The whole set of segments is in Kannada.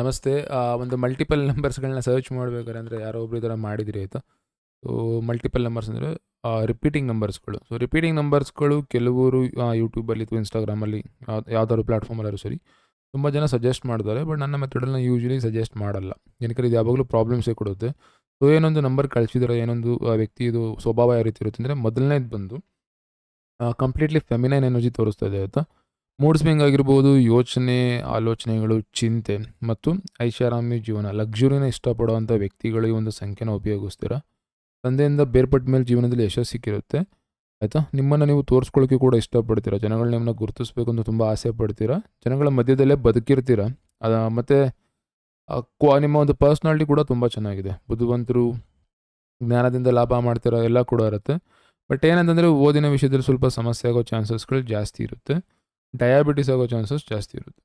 ನಮಸ್ತೆ. ಒಂದು ಮಲ್ಟಿಪಲ್ ನಂಬರ್ಸ್ಗಳನ್ನ ಸರ್ಚ್ ಮಾಡ್ಬೇಕಾದ್ರೆ ಅಂದರೆ ಯಾರೋ ಒಬ್ರು ಥರ ಮಾಡಿದಿರಿ ಆಯಿತು? ಸೊ ಮಲ್ಟಿಪಲ್ ನಂಬರ್ಸ್ ಅಂದರೆ ರಿಪೀಟಿಂಗ್ ನಂಬರ್ಸ್ಗಳು ಸೊ ರಿಪೀಟಿಂಗ್ ನಂಬರ್ಸ್ಗಳು ಕೆಲವರು ಯೂಟ್ಯೂಬಲ್ಲಿ ಅಥವಾ ಇನ್ಸ್ಟಾಗ್ರಾಮಲ್ಲಿ ಯಾವ್ದಾದ್ರು ಪ್ಲ್ಯಾಟ್ಫಾರ್ಮಲ್ಲಾದ್ರು ಸರಿ, ತುಂಬ ಜನ ಸಜೆಸ್ಟ್ ಮಾಡ್ತಾರೆ. ಬಟ್ ನನ್ನ ಮೆಥಡಲ್ಲಿ ಯೂಶ್ವಲಿ ಸಜೆಸ್ಟ್ ಮಾಡಲ್ಲ. ಏನಕ್ಕೆ ಇದು ಯಾವಾಗಲೂ ಪ್ರಾಬ್ಲಮ್ಸೇ ಕೊಡುತ್ತೆ. ಸೊ ಏನೊಂದು ನಂಬರ್ ಕಳಿಸಿದ್ರೆ, ಏನೊಂದು ವ್ಯಕ್ತಿ ಇದು ಸ್ವಭಾವ ಯಾವ ರೀತಿ ಇರುತ್ತೆ ಅಂದರೆ ಮೊದಲನೇದು ಬಂದು ಕಂಪ್ಲೀಟ್ಲಿ ಫೆಮಿನೈನ್ ಎನರ್ಜಿ ತೋರಿಸ್ತಾ ಇದೆ ಆಯಿತಾ? ಮೂಡ್ ಸ್ವಿಂಗ್ ಆಗಿರ್ಬೋದು ಯೋಚನೆ, ಆಲೋಚನೆಗಳು, ಚಿಂತೆ ಮತ್ತು ಐಷಾರಾಮಿ ಜೀವನ. ಲಕ್ಸುರಿನ ಇಷ್ಟಪಡುವಂಥ ವ್ಯಕ್ತಿಗಳು ಒಂದು ಸಂಖ್ಯೆನ ಉಪಯೋಗಿಸ್ತೀರಾ. ತಂದೆಯಿಂದ ಬೇರ್ಪಟ್ಟ ಮೇಲೆ ಜೀವನದಲ್ಲಿ ಯಶಸ್ಸು ಸಿಕ್ಕಿರುತ್ತೆ. ಆಯಿತಾ? ನಿಮ್ಮನ್ನು ನೀವು ತೋರಿಸ್ಕೊಳ್ಳೋಕೆ ಕೂಡ ಇಷ್ಟಪಡ್ತೀರಾ. ಜನಗಳು ನಿಮ್ಮನ್ನ ಗುರುತಿಸ್ಬೇಕು ಅಂತ ತುಂಬ ಆಸೆ ಪಡ್ತೀರಾ. ಜನಗಳ ಮಧ್ಯದಲ್ಲೇ ಬದುಕಿರ್ತೀರಾ. ಮತ್ತು ಕ್ವಾ- ನಿಮ್ಮ ಒಂದು ಪರ್ಸ್ನಾಲಿಟಿ ಕೂಡ ತುಂಬ ಚೆನ್ನಾಗಿದೆ. ಬುದ್ಧಿವಂತರು, ಜ್ಞಾನದಿಂದ ಲಾಭ ಮಾಡ್ತೀರ, ಎಲ್ಲ ಕೂಡ ಇರುತ್ತೆ. ಬಟ್ ಏನಂತಂದರೆ ಓದಿನ ವಿಷಯದಲ್ಲಿ ಸ್ವಲ್ಪ ಸಮಸ್ಯೆ ಆಗೋ ಚಾನ್ಸಸ್ಗಳು ಜಾಸ್ತಿ ಇರುತ್ತೆ. ಡಯಾಬಿಟಿಸ್ ಆಗೋ ಚಾನ್ಸಸ್ ಜಾಸ್ತಿ ಇರುತ್ತೆ.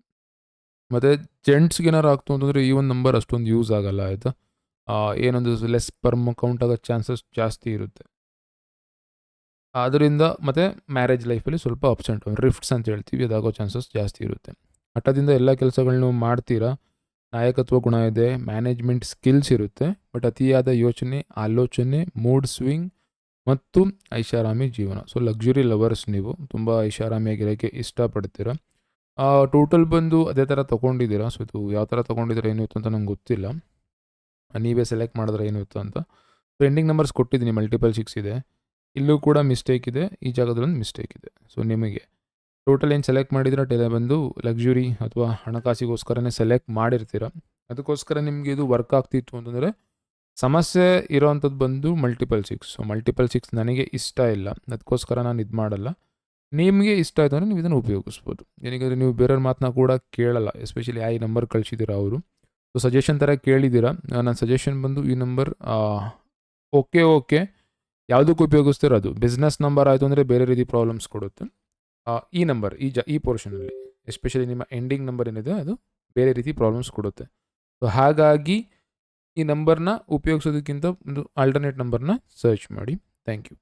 ಮತ್ತು ಜೆಂಟ್ಸ್ಗೆ ಏನಾರು ಆಗ್ತು ಅಂತಂದರೆ ಈ ಒಂದು ನಂಬರ್ ಅಷ್ಟೊಂದು ಯೂಸ್ ಆಗಲ್ಲ, ಆಯಿತಾ? ಏನೊಂದು ಲೆಸ್ ಪರ್ಮ್ ಅಕೌಂಟ್ ಆಗೋ ಚಾನ್ಸಸ್ ಜಾಸ್ತಿ ಇರುತ್ತೆ. ಆದ್ದರಿಂದ ಮತ್ತು ಮ್ಯಾರೇಜ್ ಲೈಫಲ್ಲಿ ಸ್ವಲ್ಪ ಡೌನ್ ರಿಫ್ಟ್ಸ್ ಅಂತ ಹೇಳ್ತೀವಿ, ಅದಾಗೋ ಚಾನ್ಸಸ್ ಜಾಸ್ತಿ ಇರುತ್ತೆ. ಹಠದಿಂದ ಎಲ್ಲ ಕೆಲಸಗಳನ್ನು ಮಾಡ್ತೀರಾ? ನಾಯಕತ್ವ ಗುಣ ಇದೆ ಮ್ಯಾನೇಜ್ಮೆಂಟ್ ಸ್ಕಿಲ್ಸ್ ಇರುತ್ತೆ ಬಟ್ ಅತಿಯಾದ ಯೋಚನೆ, ಆಲೋಚನೆ ಮೂಡ್ ಸ್ವಿಂಗ್ ಮತ್ತು ಐಷಾರಾಮಿ ಜೀವನ. ಸೊ ಲಕ್ಸುರಿ ಲವರ್ಸ್ ನೀವು. ತುಂಬ ಐಷಾರಾಮಿಯಾಗಿರೋಕ್ಕೆ ಇಷ್ಟಪಡ್ತೀರ? ಟೋಟಲ್ ಬಂದು ಅದೇ ಥರ ತೊಗೊಂಡಿದ್ದೀರಾ? ಸೊ ಇದು ಯಾವ ಥರ ತೊಗೊಂಡಿದ್ದೀರಾ, ಏನು ಇತ್ತು ಅಂತ ನಂಗೆ ಗೊತ್ತಿಲ್ಲ. ನೀವೇ ಸೆಲೆಕ್ಟ್ ಮಾಡಿದ್ರೆ ಏನು ಇತ್ತು ಅಂತ. ಟ್ರೆಂಡಿಂಗ್ ನಂಬರ್ಸ್ ಕೊಟ್ಟಿದ್ದೀನಿ ಮಲ್ಟಿಪಲ್ ಸಿಕ್ಸ್ ಇದೆ. ಇಲ್ಲೂ ಕೂಡ ಮಿಸ್ಟೇಕ್ ಇದೆ. ಈ ಜಾಗದಲ್ಲಿ ಒಂದು ಮಿಸ್ಟೇಕ್ ಇದೆ. ಸೊ ನಿಮಗೆ. ಟೋಟಲ್ ಏನು ಸೆಲೆಕ್ಟ್ ಮಾಡಿದ್ರೆ ಟೆಲೆ ಬಂದು ಲಕ್ಸುರಿ ಅಥವಾ ಹಣಕಾಸಿಗೋಸ್ಕರನೇ ಸೆಲೆಕ್ಟ್ ಮಾಡಿರ್ತೀರ? ಅದಕ್ಕೋಸ್ಕರ ನಿಮಗೆ ಇದು ವರ್ಕ್ ಆಗ್ತಿತ್ತು ಅಂತಂದರೆ ಸಮಸ್ಯೆ ಇರೋವಂಥದ್ದು ಬಂದು multiple six so multiple six ನನಗೆ ಇಷ್ಟ ಇಲ್ಲ. ಅದಕ್ಕೋಸ್ಕರ ನಾನು ಇದು ಮಾಡಲ್ಲ. ನಿಮಗೆ ಇಷ್ಟ ಆಯಿತು ಅಂದರೆ ನೀವು ಇದನ್ನು ಉಪಯೋಗಿಸ್ಬೋದು. ಏನಿಕಂದರೆ ನೀವು ಬೇರೆಯವ್ರ ಮಾತನ್ನ ಕೂಡ ಕೇಳಲ್ಲ. ಎಸ್ಪೆಷಲಿ ಆ ಈ ನಂಬರ್ ಕಳಿಸಿದ್ದೀರಾ ಅವರು. ಸೊ ಸಜೆಷನ್ ಥರ ಕೇಳಿದ್ದೀರಾ ನನ್ನ ಸಜೆಷನ್ ಬಂದು ಈ ನಂಬರ್ ಓಕೆ ಓಕೆ ಯಾವುದಕ್ಕೂ ಉಪಯೋಗಿಸ್ತೀರೋ ಅದು. ಬಿಸ್ನೆಸ್ ನಂಬರ್ ಆಯಿತು ಅಂದರೆ ಬೇರೆ ರೀತಿ ಪ್ರಾಬ್ಲಮ್ಸ್ ಕೊಡುತ್ತೆ. ಈ ನಂಬರ್ ಈ ಜ, ಈ ಪೋರ್ಷನಲ್ಲಿ ಎಸ್ಪೆಷಲಿ ನಿಮ್ಮ ಎಂಡಿಂಗ್ ನಂಬರ್ ಏನಿದೆ, ಅದು ಬೇರೆ ರೀತಿ ಪ್ರಾಬ್ಲಮ್ಸ್ ಕೊಡುತ್ತೆ. ಸೊ ಹಾಗಾಗಿ ಈ ನಂಬರ್ನ ಉಪಯೋಗಿಸೋದಕ್ಕಿಂತ ಒಂದು ಆಲ್ಟರ್ನೇಟ್ ನಂಬರ್ನ ಸರ್ಚ್ ಮಾಡಿ. Thank you